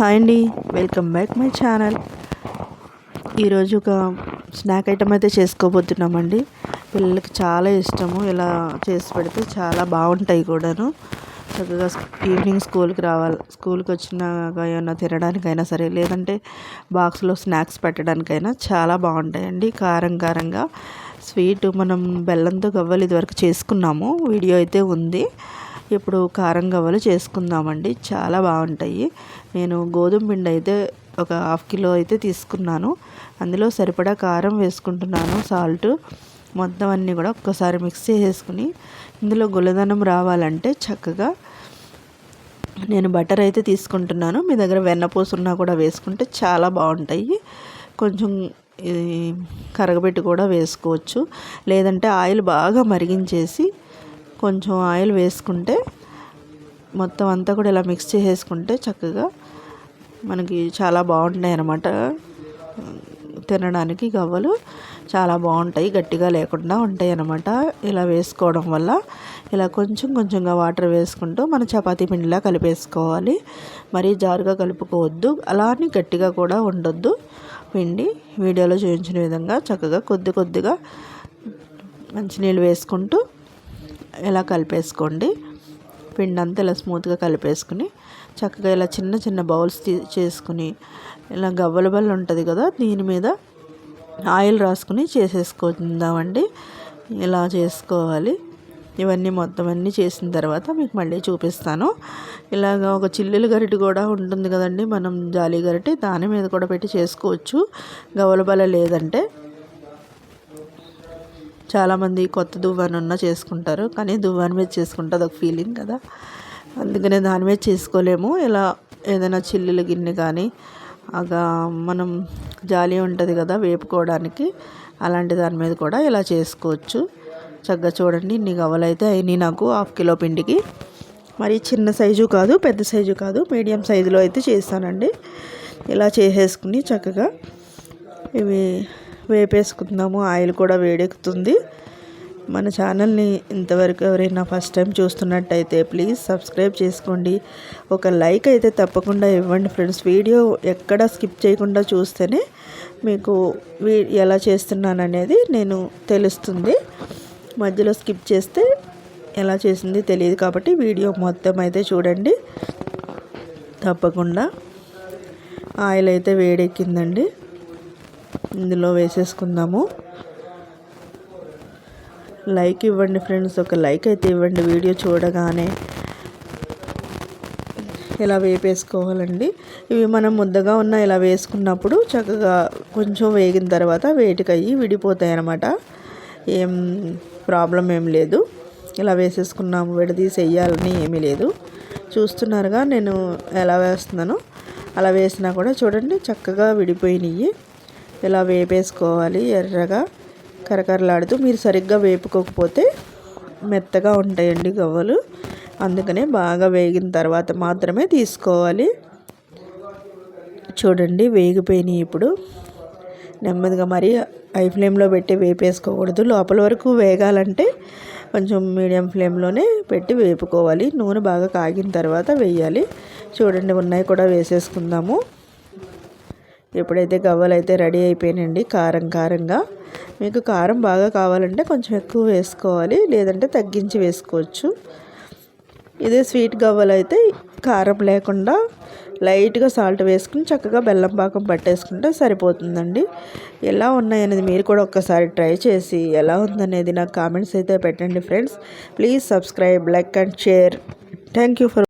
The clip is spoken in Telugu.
హాయ్ అండి. Welcome back my channel. ఈరోజు ఒక స్నాక్ ఐటమ్ అయితే చేసుకోబోతున్నామండి. పిల్లలకి చాలా ఇష్టము. ఇలా చేసి పెడితే చాలా బాగుంటాయి కూడాను. చక్కగా ఈవినింగ్ స్కూల్కి రావాలి స్కూల్కి వచ్చినాక ఏమైనా తినడానికైనా సరే లేదంటే బాక్స్లో స్నాక్స్ పెట్టడానికైనా చాలా బాగుంటాయండి. కారం కారంగా స్వీట్ మనం బెల్లంతో గవ్వలు ఇదివరకు చేసుకున్నాము. వీడియో అయితే ఉంది. ఇప్పుడు కారం గవ్వలు చేసుకుందామండి. చాలా బాగుంటాయి. నేను గోధుమ పిండి అయితే ఒక హాఫ్ కిలో అయితే తీసుకున్నాను. అందులో సరిపడా కారం వేసుకుంటున్నాను సాల్ట్. మొత్తం అన్నీ కూడా ఒక్కసారి మిక్స్ చేసేసుకుని ఇందులో గులదనం రావాలంటే చక్కగా నేను బటర్ అయితే తీసుకుంటున్నాను. మీ దగ్గర వెన్నపూసు ఉన్నా కూడా వేసుకుంటే చాలా బాగుంటాయి. కొంచెం కరగబెట్టి కూడా వేసుకోవచ్చు. లేదంటే ఆయిల్ బాగా మరిగించేసి కొంచెం ఆయిల్ వేసుకుంటే మొత్తం అంతా కూడా ఇలా మిక్స్ చేసేసుకుంటే చక్కగా మనకి చాలా బాగుంటాయి అన్నమాట. తినడానికి గవ్వలు చాలా బాగుంటాయి గట్టిగా లేకుండా ఉంటాయి అన్నమాట. ఇలా వేసుకోవడం వల్ల ఇలా కొంచెం కొంచెంగా వాటర్ వేసుకుంటూ మన చపాతీ పిండిలా కలిపేసుకోవాలి. మరీ జారుగా కలుపుకోవద్దు అలానే గట్టిగా కూడా ఉండొద్దు. పిండి వీడియోలో చూపించిన విధంగా చక్కగా కొద్ది కొద్దిగా మంచినీళ్ళు వేసుకుంటూ ఇలా కలిపేసుకోండి. పిండి అంతా ఇలా స్మూత్గా కలిపేసుకుని చక్కగా ఇలా చిన్న చిన్న బౌల్స్ చేసుకుని ఇలా గవ్వల బల్ల ఉంటుంది కదా దీని మీద ఆయిల్ రాసుకుని చేసేసుకుందామండి. ఇలా చేసుకోవాలి. ఇవన్నీ మొత్తం అన్నీ చేసిన తర్వాత మీకు మళ్ళీ చూపిస్తాను. ఇలాగ ఒక చిల్లులు గరిటె కూడా ఉంటుంది కదండి మనం జాలి గరిటె దాని మీద కూడా పెట్టి చేసుకోవచ్చు. గవలబల బల లేదంటే చాలామంది కొత్త దువ్వానున్న చేసుకుంటారు కానీ దువ్వాని మీద చేసుకుంటే అదొక ఫీలింగ్ కదా. అందుకనే దాని మీద చేసుకోలేము. ఇలా ఏదైనా చిల్లుల గిన్నె కానీ అగా మనం జాలి ఉంటుంది కదా వేపుకోవడానికి అలాంటి దాని మీద కూడా ఇలా చేసుకోవచ్చు. చక్కగా చూడండి ఇన్ని గవ్వలైతే అయినాయి నాకు హాఫ్ కిలో పిండికి. మరి చిన్న సైజు కాదు పెద్ద సైజు కాదు మీడియం సైజులో అయితే చేస్తానండి. ఇలా చేసేసుకుని చక్కగా ఇవి వేపేసుకుందాము. ఆయిల్ కూడా వేడెక్కుతుంది. మన ఛానల్ని ఇంతవరకు ఎవరైనా ఫస్ట్ టైం చూస్తున్నట్టయితే ప్లీజ్ సబ్స్క్రైబ్ చేసుకోండి. ఒక లైక్ అయితే తప్పకుండా ఇవ్వండి ఫ్రెండ్స్. వీడియో ఎక్కడ స్కిప్ చేయకుండా చూస్తేనే మీకు వీ ఎలా చేస్తున్నాను అనేది నేను తెలుస్తుంది. మధ్యలో స్కిప్ చేస్తే ఎలా చేసింది తెలియదు కాబట్టి వీడియో మొత్తం అయితే చూడండి. తప్పకుండా ఆయిల్ అయితే వేడెక్కిందండి. ఇందులో వేసేసుకుందాము. లైక్ ఇవ్వండి ఫ్రెండ్స్. ఒక లైక్ అయితే ఇవ్వండి. వీడియో చూడగానే ఇలా వేపేసుకోవాలండి. ఇవి మనం ముద్దగా ఉన్న ఇలా వేసుకున్నప్పుడు చక్కగా కొంచెం వేగిన తర్వాత వేటికయ్యి విడిపోతాయి అన్నమాట ఏం ప్రాబ్లం ఏం లేదు. ఇలా వేసేసుకున్నాము. విడదీసేయాలని ఏమీ లేదు. చూస్తున్నారుగా నేను ఎలా వేస్తున్నానో. అలా వేసినా కూడా చూడండి చక్కగా విడిపోయినాయి ఇలా వేపేసుకోవాలి ఎర్రగా కరకరలాడుతూ మీరు సరిగ్గా వేపుకోకపోతే మెత్తగా ఉంటాయండి గవ్వలు. అందుకనే బాగా వేగిన తర్వాత మాత్రమే తీసుకోవాలి. చూడండి వేగిపోయినాయి ఇప్పుడు. నెమ్మదిగా మరీ హై ఫ్లేమ్లో పెట్టి వేపేసుకోకూడదు. లోపల వరకు వేగాలంటే కొంచెం మీడియం ఫ్లేమ్లోనే పెట్టి వేపుకోవాలి. నూనె బాగా కాగిన తర్వాత వేయాలి. చూడండి ఉన్నాయి కూడా వేసేసుకుందాము. ఎప్పుడైతే గవ్వలు అయితే రెడీ అయిపోయినండి కారం కారంగా మీకు కారం బాగా కావాలంటే కొంచెం ఎక్కువ వేసుకోవాలి లేదంటే తగ్గించి వేసుకోవచ్చు. ఇదే స్వీట్ గవ్వలు అయితే కారం లేకుండా లైట్గా సాల్ట్ వేసుకుని చక్కగా బెల్లం పాకం పట్టేసుకుంటే సరిపోతుందండి. ఎలా ఉన్నాయనేది మీరు కూడా ఒక్కసారి ట్రై చేసి ఎలా ఉందనేది నాకు కామెంట్స్ అయితే పెట్టండి friends. Please subscribe like and share. Thank you for